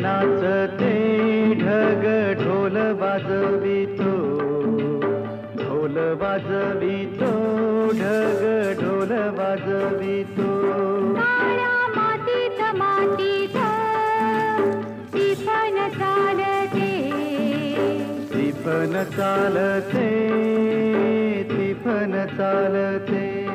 नाचते ढग ढोल वाजवितो. ढोल वाजवितो ढग ढोल वाजवितो. काळ्या चालते. तिफन चालते टिफन चालते.